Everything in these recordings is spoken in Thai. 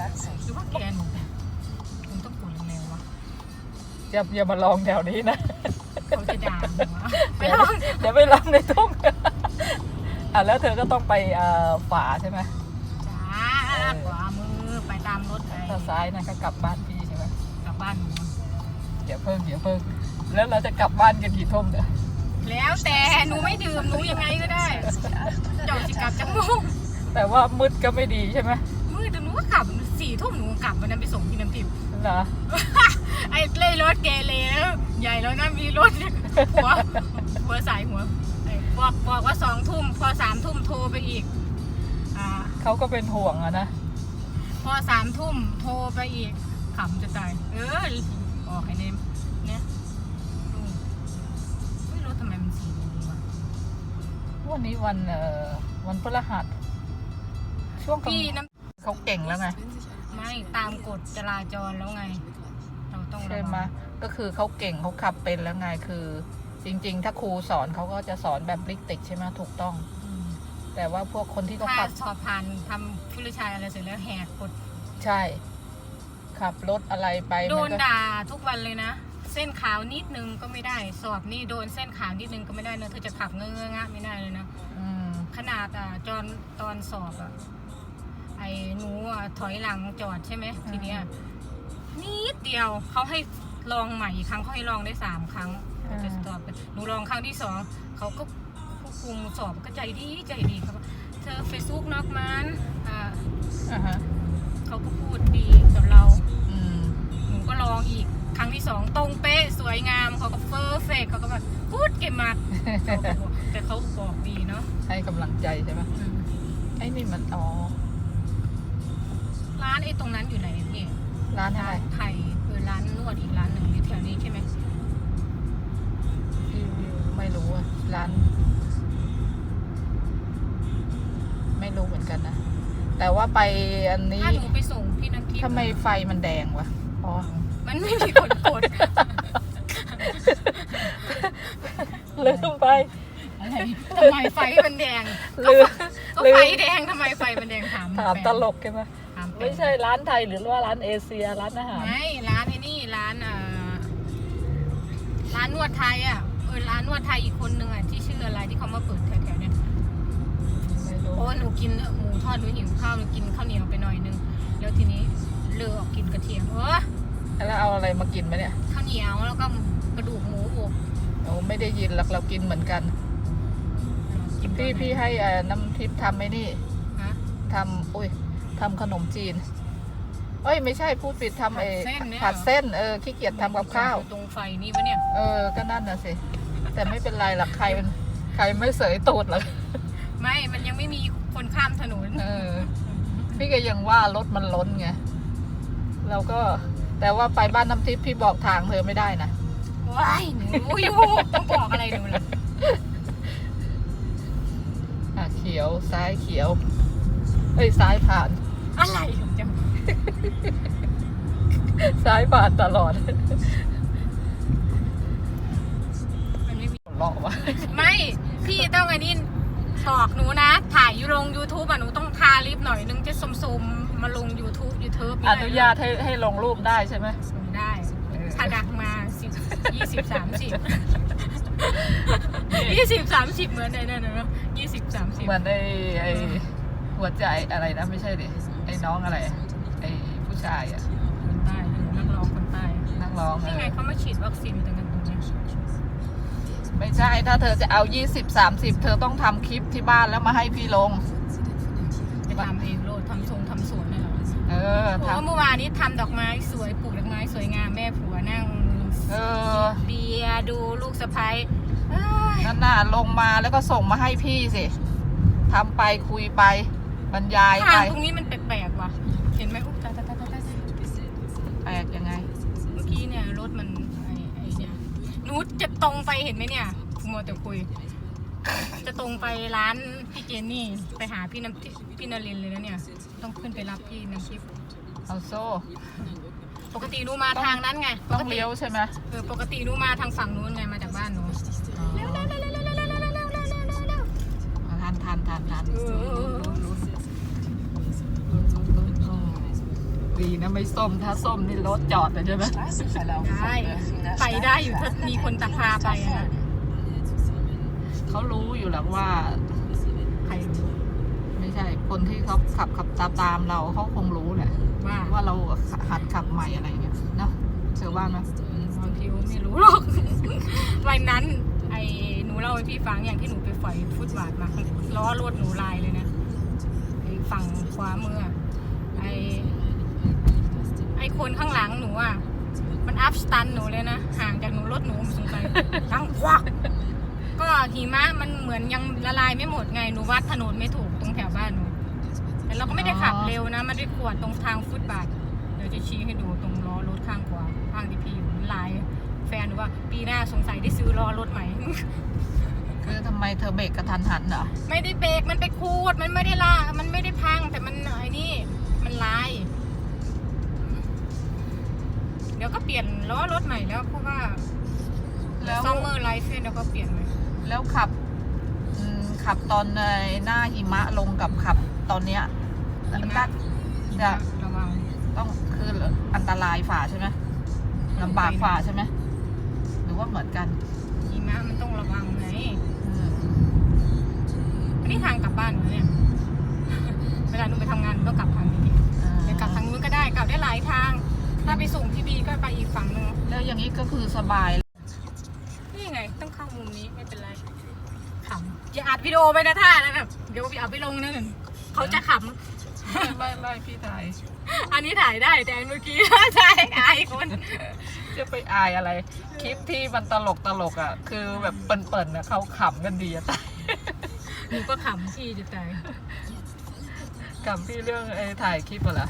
คะหรือว่าแกหนูหนูต้องปวดแรงๆวะอย่าอย่ามาลองแถวนี้นะ เขาจะด่าหนูวะไปเดี๋ยวลองเดี๋ยวไปลองในทุ่ง อะแล้วเธอก็ต้องไปเอ่อฝาใช่ไหมจ้าขวามือไปตามรถไปถ้าซ้ายนะก็กลับบ้านพี่ใช่ไหมกลับบ้านหนูเดี๋ยวเพิ่งเดี๋ยวเพิ่งแล้วเราจะกลับบ้านกันกี่ทุ่มเนี่ยแล้วแต่หนูไม่ดื่มหนูยังไงก็ได้เจ้าสิกลับจังมุกแต่ว่ามืดก็ไม่ดีใช่ไหมมืดแต่หนูก็กลับ สี่ทุ่มหนูก็กลับวันนั้นไปส่งพี่น้ำทิพย์ เหรอ ไอ้เล่รถเกเรแล้วใหญ่แล้วนะมีรถหัวหัวสายหัวไอ้บอกบอกว่าสองทุ่มพอสามทุ่มโทรไปอีก อ่า เขาก็เป็นห่วงอะนะ พอสามทุ่มโทรไปอีกขำจะตายเออออกไอ้เนมเนี่ยลุงเฮ้ยรถทำไมมันสีนี้วะวันนี้วันเอ่อวันพฤหัส ช่วงกลางพี่น้เขาเก่งแล้วไงำ ไม่ตามกฎจราจรแล้วไง เราต้องระใช่วัไหมงก็คือเขาเก่งเขาขับเป็นแล้วไงคือ จริง ๆ ถ้าครูสอนเขาก็จะสอนแบบลิกติกใช่ไหมถูกต้อง อืมแต่ว่าพวกคนที่เขาถ้าขับสอบผ่านทำผู้ชายอะไรเสร็จแล้วแหกกฎใช่ ขับรถอะไรไปโดมันก็ด่าทุกวันเลยนะ เส้นขาวนิดนึงก็ไม่ได้ สอบนี่โดนเส้นขาวนิดนึงก็ไม่ได้นะเธอจะขับเงื้อะๆไม่ได้เลยนะ อืมขนาดอะจอนตอนสอบอะ ไอ้หนูอะถอยหลังจอดใช่ไหมทีเนี้ยนิดเดียวเขาให้ลองใหม่อีกครั้งเขาให้ลองได้สามครั้งจะสอบหนูลองครั้งที่สองเขาก็ผู้คุมสอบก็ใจดีใจดีเขาบอกเธอเฟซบุ๊กนอกมันอ่าอ่าฮะเขาก็พูดดีกับเรา อืมหนูก็ลองอีกครั้งที่สองตรงเป๊ะสวยงามเขาก็เฟอร์เฟกเขาก็แบบพูดเก่งมากเขาก็บอกแต่เขาบอกดีเนาะให้กำลังใจใช่ไหมอืมไอ้นี่มันอ๋อร้านไอ้ตรงนั้นอยู่ไหนพี่ร้านอะไรร้านไทยคือร้านนวดอีกร้านหนึ่งอยู่แถวนี้ใช่ไหมพี่ไม่รู้อะร้าน ไม่รู้เหมือนกันนะ แต่ว่าไปอันนี้ถ้าหนูไปส่งพี่น้ำทิพย์ทำไมไฟมันแดงวะ อ๋อ มันไม่มีคนกดลืมไปอะไรทำไมไฟมันแดงลืมก็ลืมไฟแดงทำไมไฟมันแดงถามถามตลกใช่ไหมถามแปลก ไม่ใช่ร้านไทยหรือว่าร้านเอเชียร้านอาหารไม่ร้านไอ้นี่ร้านอ่าร้านนวดไทยอะเออร้านนวดไทยอีกคนนึงอะที่ชื่ออะไรที่เขามาเปิดแถวๆเนี้ยไม่รู้โอ้หนูกินหมูทอดหนูหิวข้าวหนูกินข้าวเหนียวไปหน่อยนึงแล้วทีนี้เลือกออกกินกระเทียมเออแล้วเอาอะไรมากินไหมเนี่ยข้าวเหนียวแล้วก็กระดูกหมูอบโอ้ไม่ได้ยินหรอกเรากินเหมือนกันกินพี่พี่ให้เอ่อน้ำทิพย์ทำไหมนี่ฮะทำอุ้ย ทำขนมจีน เอ้ยไม่ใช่พูดผิดทำเอผัดเส้นเนี่ย ผัดเส้นเออขี้เกียจทำกับข้าว ตรงไฟนี่ปะเนี่ยเออ ก็นั่นน่ะสิ แต่ไม่เป็นไรหรอกใครเป็นใครไม่เสยตูดหรอกไม่มันยังไม่มีคนข้ามถนนเออ พี่ก็ยังว่ารถมันล้นไงเราก็ แต่ว่าไปบ้านน้ำทิพย์พี่บอกทางเธอไม่ได้นะ ว้ายหนูรู้อยู่ต้องบอกอะไรหนูล่ะอะเขียวซ้ายเขียว เอ้ยซ้ายผ่าน อะไรจะซ้ายผ่านตลอด มันไม่มีหลอกวะไม่ พี่ต้องอันนี้ตอกหนูนะ ถ่ายอยู่ลง YouTube อะ หนูต้องทาลิปหน่อยนึงจะสมๆมาลง YouTube YouTube อนุญาตให้ให้ลงรูปได้ใช่ไหมได้เออถ้าดักมาสิบยี่สิบสามสิบยี่สิบสามสิบเหมือนไอ้นั่นนะเนอะยี่สิบสามสิบเหมือนไอ้ไอ้หัวใจอะไรนะ ไม่ใช่ดิไอ้น้องอะไรไอ้ผู้ชายอะคนใต้นักร้องคนใต้นักร้องเอนี่ไงอเขามาฉีดวัคซีนตรงนั้นตรงนี้ไม่ใช่ถ้าเธอจะเอา 20 30 เธอต้องทำคลิปที่บ้านแล้วมาให้พี่ลงไปทำเองโลดทำทรงทำสวนเลยเหรอเออโอ้ทำเมื่อวานนี้ทำดอกไม้สวยปลูกดอกไม้สวยงามแม่ผัวนั่งเออเบียร์ดูลูกสะพ้ายเอ้ยนั่นน่ะลงมาแล้วก็ส่งมาให้พี่สิทำไปคุยไป บรรยายไปทางตรงนี้มันแปลกๆว่ะ เห็นไหมอุ๊บตาตาตาตาแปลกยังไง เมื่อกี้เนี่ยรถมันไอ้ไอ้เนี่ยนูดจะตรงไปเห็นไหมเนี่ยคุณมัวแต่คุย จะตรงไปร้านพี่เจนนี่ไปหาพี่น้ำพี่นรินเลยนะเนี่ย ต้องขึ้นไปรับพี่น้ำทิพย์เอาโซ่ ปกติหนูมาทางนั้นไงต้องเลี้ยวใช่ไหมเออปกติหนูมาทางฝั่งนู้นไงมาจากบ้านหนูอ๋อทันทันทันทันรู้รู้รู้รู้ ดีนะไม่ส้มถ้าส้มนี่รถจอดเลยใช่ไหม Straßenverlauf ได้ folgende. ไปได้อยู่ถ้ามีคนตะพาไปอะนะเขารู้อยู่แล้วว่าใครรู้ไม่ใช่ คนที่เขาขับขับตามตามเราเขาคงรู้แหละว่าว่าเราหัดขับใหม่อะไรเงี้ยเนาะเชื่อว่าไหมบางทีไม่รู้หรอกวันนั้น ไอ้หนูเล่าให้พี่ฟังอย่างที่หนูไปฝอยฟุตบาทมาล้อรถหนูลายเลยนะไอ้ ฝั่งขวามืออะไอ้ไอ้คนข้างหลังหนูอะมันอัพสตันหนูเลยนะ ห่างจากหนูรถหนูสงสัยทั้งควักก็หิมะมันเหมือนยังละลายไม่หมดไงหนูวัดถนนไม่ถูกตรงแถวบ้านหนูแต่เราก็ไม่ได้ขับเร็วนะมันได้ขวดตรงทางฟุตบาทเดี๋ยวจะชี้ให้ดูตรงล้อรถข้างขวาข้างที่พี่อยู่มันลาย แฟนหนูว่าปีหน้าสงสัยได้ซื้อล้อรถใหม่ คือทำไมเธอเบรกกระทันหันเหรอไม่ได้เบรกมันไปคูดมันไม่ได้ล่ามันไม่ได้พังแต่มันไอ้นี่ มันลาย เดี๋ยวก็เปลี่ยนล้อรถใหม่แล้วเพราะว่าแล้วซัมเมอร์ไลฟ์เดี๋ยวก็เปลี่ยนใหม่แล้วขับอืมขับตอนในหน้าหิมะลงกับขับตอนเนี้ยหิมะน่าจะระวังต้องคืออันตรายฝ่าใช่ไหมลำบากฝ่าใช่ไหมหรือว่าเหมือนกัน หิมะมันต้องระวังไงอืมอั นนี้ทางกลับบ้านหนูเนี่ย เวลาหนูไปทำงานหนูต้องกลับทางนี้อ่าไปกลับทางนู้นก็ได้กลับได้หลายทาง ถ้าไปส่งพี่บีก็ไปอีกฝั่งหนึ่งแล้วอย่างนี้ก็คือสบาย นี่ไงต้องเข้ามุมนี้ไม่เป็นไรขำอย่าอัดวิดีโอไปนะท่านะแบบเดี๋ยวเอาไปลงนั่นเขาจะขไม่ไม่ไม่พี่ไทยำ อันนี้ถ่ายได้แต่อันเมื่อกี้ใช่อายคน จะไปอายอะไร คลิปที่มันตลกตลกอะ คือแบบเปิ่นๆนะเขาขำกันดีอะตาย หนูก็ขำพี่จะตายกับพี่เรื่องไอ้ถ่ายคลิปอะเหรอ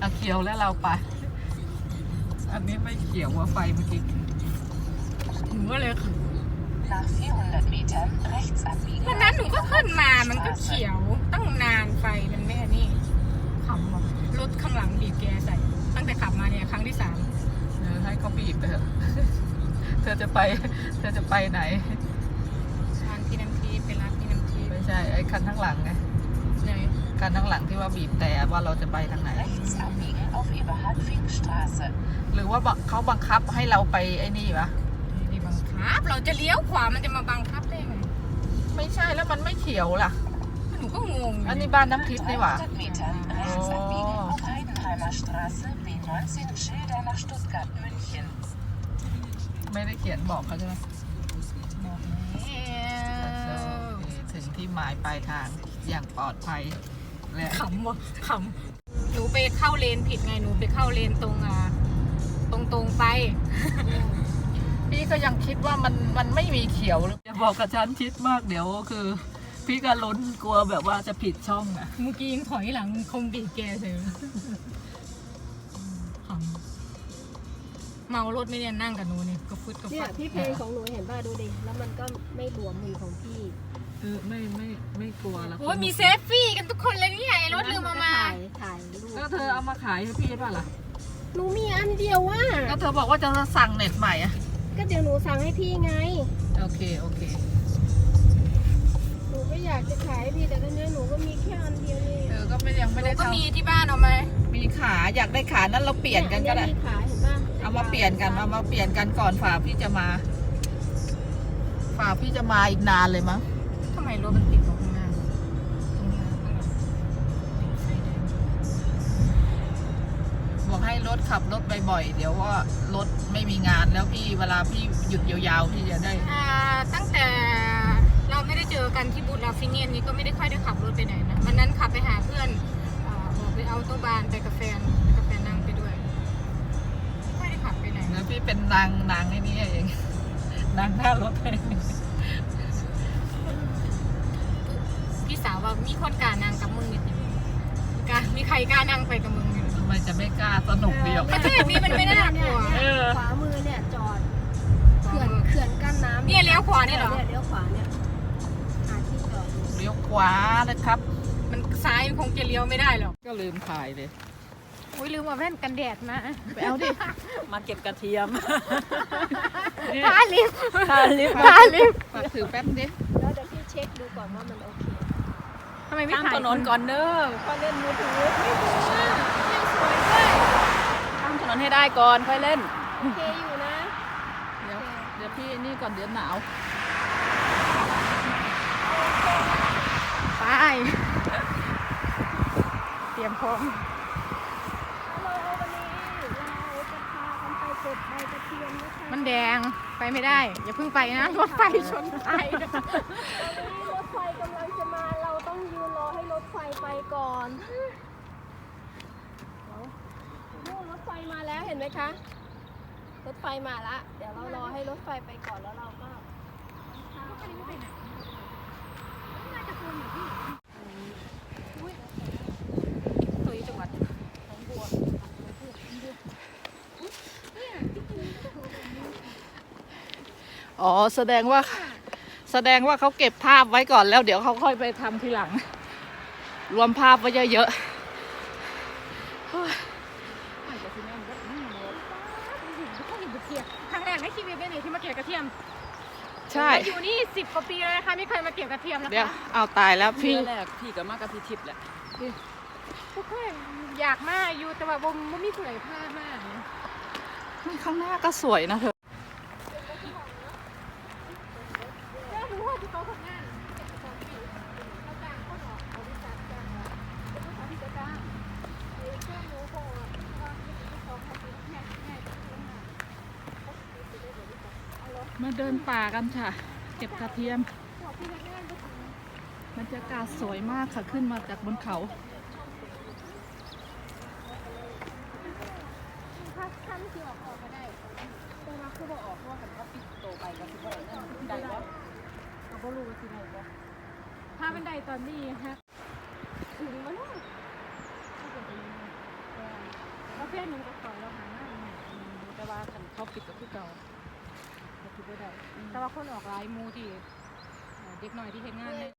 อะเขียวแล้วเราไป อันนี้ไม่เขียวว่าไฟเมื่อกี้หนูก็เลยข Nach 400 Metern rechts ำ abbiegen. วันนั้นหนูก็ขึ้นมามันก็เขียวตั้งนานไฟมันไม่อันนี่ขำว่ะรถข้างหลังบีบแกใส่ ตั้งแต่ขับมาเนี่ยครั้งที่สามเออให้เขาบีบไปเถอะเธอจะไป เธอจะไปไหน ใช่ไอ้คันข้างหลังไงเลยคันข้างหลังที่ว่าบีบแต่ว่าเราจะไปทางไหน Rechts abbiegen auf Eberhard-Fink-Straße. หรือว่าบังเขาบังคับให้เราไปไอ้นี่ปะดีบังคับ เราจะเลี้ยวขวามันจะมาบังคับได้ไงไม่ใช่แล้วมันไม่เขียวล่ะ หนูก็งงยู่อันนี้บ้านน้ำทิพย์นี่หว่า 300 Metern rechts Oh. abbiegen auf Heidenheimer Straße, B19 Schilder nach Stuttgart, München. ไม่ได้เขียนบอกเขาใช่ไหม บอกแล้ว ถึง ที่หมายปลายทางอย่างปลอดภัยและขำว่ะขำหนูไปเข้าเลนผิดไงหนูไปเข้าเลนตรงอะตรงตรงๆไป พี่ก็ยังคิดว่ามันมันไม่มีเขียวเลยอย่าบอกกับฉันชิดมากเดี๋ยวคือ พี่ก็ลุ้นกลัวแบบว่าจะผิดช่องอะเมื่อกี้ยังถอยหลังคงบีบแกเฉยขำเมารถไม่เนี่ยนั่งกับหนูเนี่ยก็ฟึดก็เนี่ฟัยดพี่เพลงของหนูเห็นป่ะดูดิแล้วมันก็ไม่หลวมมือของพี่เออไม่ไม่ไม่กลัวแล้วโอ้ยมีเซฟฟี่กันทุกคนเลยเนี่ยไอ้รถลืมมามา ถ่ายถ่ายรูปก็เธอเอามาขายให้พี่ป่ะล่ะหนูมีอันเดียวว่า ก็เธอบอกว่าจะสั่งเน็ตใหม่อะก็เดี๋ยวหนูสั่งให้พี่ไง โอเคโอเค หนูก็อยากจะขายให้พี่แต่ตอนนี้หนูก็มีแค่อันเดียวนี่เธอก็ไม่ยังไม่หนูได้ก็ทมีที่บ้านเอาไหมำมีขาอยากได้ขานั้นเราเปลี่ยนกันก็ได้ อัมีขายเห็นป่ะเอามาเปลี่ยนกันเอามาเปลี่ยนกันก่อนฝาพี่จะมา ฝาพี่จะมาอีกนานเลยมั้งทำ ไมรถมันติดตรงข้างหน้าตรงนี้ข้างหลังติดไฟแดงบอกให้รถขับรถบ่อยๆ เดี๋ยวว่ารถไม่มีงานแล้วพี่เวลาพี่หยุดยาวๆ พี่จะได้ อ่าตั้งแต่เราไม่ได้เจอกันที่บูธลาฟิเนียนนี้ก็ไม่ได้ค่อยได้ขับรถไปไหนนะวันนั้นขับไปหาเพื่อนอ่าออกไปเอาโต๊ะบานไปกับแฟนไปกับแฟนนั่งไปด้วยไม่ค่อยได้ขับไปไหน แล้วพี่เป็นนางนางไอ้นี่เอง นางหน้ารถเอง สาวว่ามีคนกล้านั่งกับมึงนิดนึงกล้ามีใครกล้านั่งไปกับมึงอยู่ทำไมจะไม่กล้าสนุกดีหรอกประเทศนี้มันไม่น่ากลัวเออ ขวามือเนี่ยจอดเขื่อนเขื่อนกั้นน้ำเนี่ยเลี้ยวขวานี่เหรอเนี่ยเลี้ยวขวาเนี่ยหาที่จอดอยู่เลี้ยวขวานะครับ มันซ้ายมันคงจะเลี้ยวไม่ได้หรอกก็ลืมถ่ายเลย อุ้ยลืมเอาแว่นกันแดดมาไปเอาดิมาเก็บกระเทียมทาลิปทาลิปทาลิปฝากถือแป๊บดิแล้วเดี๋ยวพี่เช็คดูก่อนว่ามันโอเค ทำไมไม่ข้ามถ่ายถนนก่อนเด้อก็เล่นมือถือไม่ดูว่าไม่สวยก็อนให้ได้ก่อนค่อยเล่น โอเคอยู่นะเดี๋ยวเดี๋ยวพี่นี่ก่อนเดี๋ยวหนาว ไป เตรียมพร้อมฮัลโหลวันนี้เราจะพากันไปกดใบกระเทียมนะคะมันแดงไปไม่ได้ อย่าเพิ่งไปนะ รถไฟชนตายนะตอน อนนู่นรถไฟมาแล้วเห็นไหมคะ รถไฟมาละ เดี๋ยวเรารอให้รถไฟไปก่อนแล้วเราก็ตุยจังหวัดอ๋อ แสดงว่า แสดงว่าเขาเก็บภาพไว้ก่อนแล้ว เดี๋ยวเขาค่อยไปทำทีหลัง รวมภาพไว้เยอะครั้งแรกในชีวิตเลยนี่ที่มาเก็บกระเทียมๆ ใช่มาอยู่นี่สิบกว่าปีเลยนะคะไม่เคยมาเก็บกระเทียมนะเดี๋ยวคะเอาตายแล้วพี่แรกพี่กับมากับพี่ทิพย์แหละทุกคนอยากมาอยู่แต่ว่าบ่บ่มีผู้ใดพามาเนี่ยข้างหน้าก็สวยนะเธอ เจ้ารู้ว่าที่เขาทำงาน มาเดินป่ากันค่ะ เก็บกระเทียม บรรยากาศสวยมากค่ะขึ้นมาจากบนเขาถ้าถ้าไม่คิดออกออกก็ได้แต่ว่าคือบอกออกเพราะว่ากันว่าปิดโตไปก็คือว่าได้ได้ก็บ่รู้ว่าสิได้บ่ถ้าเป็นใดตอนนี้ฮะถึงมันแล้วเพื่อนหนูก็ขอเราหาหน้าแต่ว่าคันเขาปิดกับพี่เก่า เขาปิดไม่ได้แต่ว่าคนออกหลายหมูที่เอ่อเด็กหน่อยที่เห็นงานเนี่ย